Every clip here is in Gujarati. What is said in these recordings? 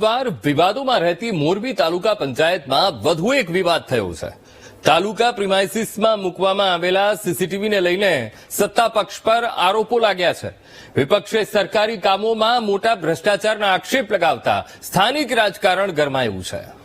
વારંવાર વિવાદોમાં રહેતી મોરબી તાલુકા પંચાયતમાં વધુ એક વિવાદ થયો છે. તાલુકા પ્રિમાઇસીસમાં મૂકવામાં આવેલા સીસીટીવીને લઈને સત્તા પક્ષ પર આરોપો લાગ્યા છે. વિપક્ષે સરકારી કામોમાં મોટા ભ્રષ્ટાચારના આક્ષેપ લગાવતા સ્થાનિક રાજકારણ ગરમાયું છે.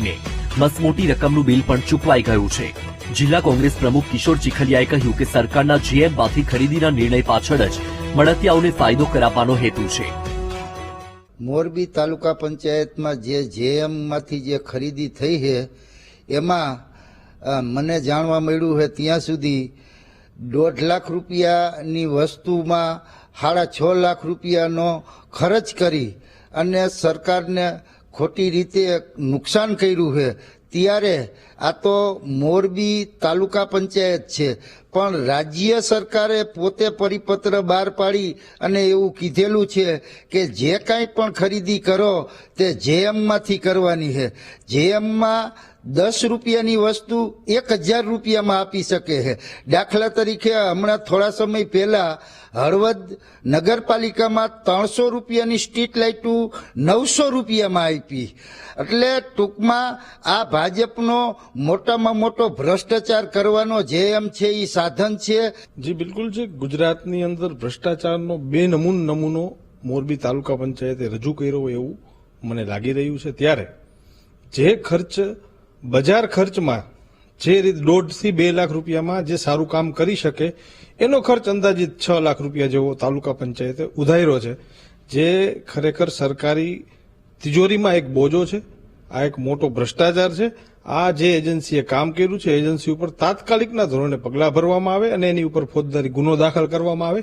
ને મસમોટી રકમનું બિલ પણ ચૂકવાઈ ગયું છે. જિલ્લા કોંગ્રેસ પ્રમુખ કિશોર ચીખલિયાએ કહ્યું કે સરકારના જીએમમાંથી ખરીદીના નિર્ણય પાછળ જ મળતિયાઓને ફાયદો કરાવવાનો હેતુ છે. મોરબી તાલુકા પંચાયતમાં જે જેએમમાંથી જે ખરીદી થઈ છે, એમાં મને જાણવા મળ્યું છે ત્યાં સુધી દોઢ લાખ રૂપિયાની વસ્તુમાં સાડા છ લાખ રૂપિયાનો ખર્ચ કરી અને સરકારને ખોટી રીતે નુકસાન કર્યું છે. ત્યારે આ તો મોરબી તાલુકા પંચાયત છે. પણ રાજ્ય સરકારે પોતે પરિપત્ર બહાર પાડી અને એવું કીધેલું છે કે જે કાંઈ પણ ખરીદી કરો, તે જેએમમાંથી કરવાની છે. જેએમમાં દસ રૂપિયાની વસ્તુ એક હજાર રૂપિયામાં આપી શકે છે. દાખલા તરીકે હમણાં થોડા સમય પહેલા હળવદ નગરપાલિકામાં ત્રણસો રૂપિયાની સ્ટ્રીટ લાઇટો નવસો રૂપિયામાં આપી. એટલે ટૂંકમાં આ ભાજપનો મોટામાં મોટો ભ્રષ્ટાચાર કરવાનો જે એમ છે એ સાધન છે? જી, બિલકુલ છે. ગુજરાતની અંદર ભ્રષ્ટાચારનો બે નમૂન નમૂનો મોરબી તાલુકા પંચાયતે રજૂ કર્યો એવું મને લાગી રહ્યું છે. ત્યારે જે ખર્ચ, બજાર ખર્ચમાં જે રીત દોઢથી બે લાખ રૂપિયામાં જે સારું કામ કરી શકે, એનો ખર્ચ અંદાજિત છ લાખ રૂપિયા જેવો તાલુકા પંચાયતે ઉધાર્યો છે. જે ખરેખર સરકારી તિજોરીમાં એક બોજો છે. આ એક મોટો ભ્રષ્ટાચાર છે. આ જે એજન્સીએ કામ કર્યું છે, એજન્સી ઉપર તાત્કાલિકના ધોરણે પગલાં ભરવામાં આવે અને એની ઉપર ફોજદારી ગુનો દાખલ કરવામાં આવે.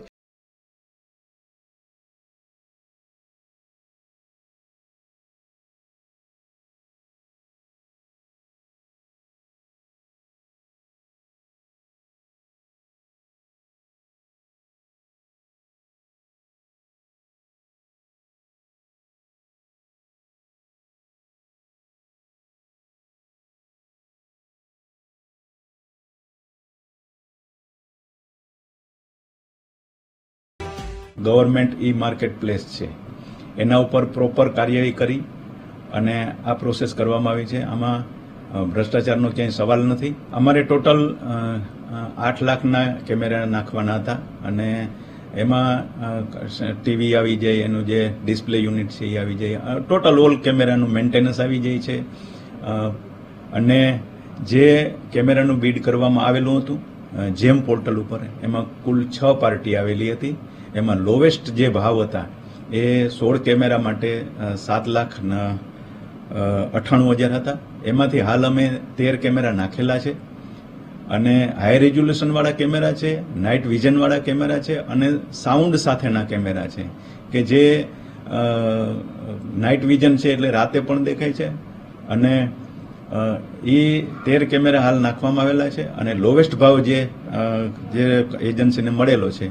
ગવર્મેન્ટ ઈ માર્કેટ પ્લેસ છે. એના ઉપર પ્રોપર કાર્યવાહી કરી અને આ પ્રોસેસ કરવામાં આવી છે. આમાં ભ્રષ્ટાચારનો ક્યાંય સવાલ નથી. અમારે ટોટલ આઠ લાખના કેમેરા નાખવાના હતા અને એમાં ટીવી આવી જાય, એનું જે ડિસ્પ્લે યુનિટ છે એ આવી જાય. ટોટલ ઓલ કેમેરાનું મેન્ટેનન્સ આવી જાય છે. અને જે કેમેરાનું બીડ કરવામાં આવેલું હતું જેમ પોર્ટલ ઉપર, એમાં કુલ છ પાર્ટી આવેલી હતી. એમાં લોવેસ્ટ જે ભાવ હતા, એ સોળ કેમેરા માટે સાત લાખ અઠ્ઠાણું હજાર હતા. એમાંથી હાલ અમે તેર કેમેરા નાખેલા છે. અને હાઈ રેઝ્યુલેશનવાળા કેમેરા છે નાઇટ વિઝનવાળા કેમેરા છે, અને સાઉન્ડ સાથેના કેમેરા છે, કે જે નાઇટ વિઝન છે એટલે રાતે પણ દેખાય છે. અને એ તેર કેમેરા હાલ નાખવામાં આવેલા છે. અને લોવેસ્ટ ભાવ જે જે એજન્સીને મળેલો છે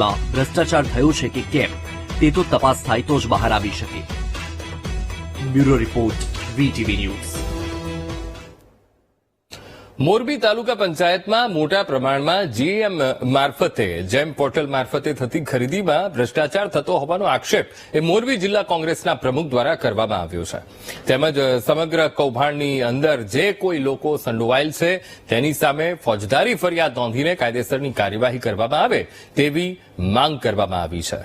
માં ભ્રષ્ટાચાર થયો છે કે કેમ, તે તો તપાસ થાય તો જ બહાર આવી શકે. Bureau report, VTV news. Morbi taluka પંચાયતમાં મોટા પ્રમાણમાં જીએમ મારફતે, જેમ પોર્ટલ મારફતે થતી ખરીદીમાં ભ્રષ્ટાચાર થતો હોવાનો આક્ષેપ એ મોરબી જિલ્લા કોંગ્રેસના પ્રમુખ દ્વારા કરવામાં આવ્યો છે. તેમજ સમગ્ર કૌભાંડની અંદર જે કોઈ લોકો સંડોવાયેલ છે, તેની સામે ફોજદારી ફરિયાદ નોંધીને કાયદેસરની કાર્યવાહી કરવામાં આવે તેવી માંગ કરવામાં આવી છે.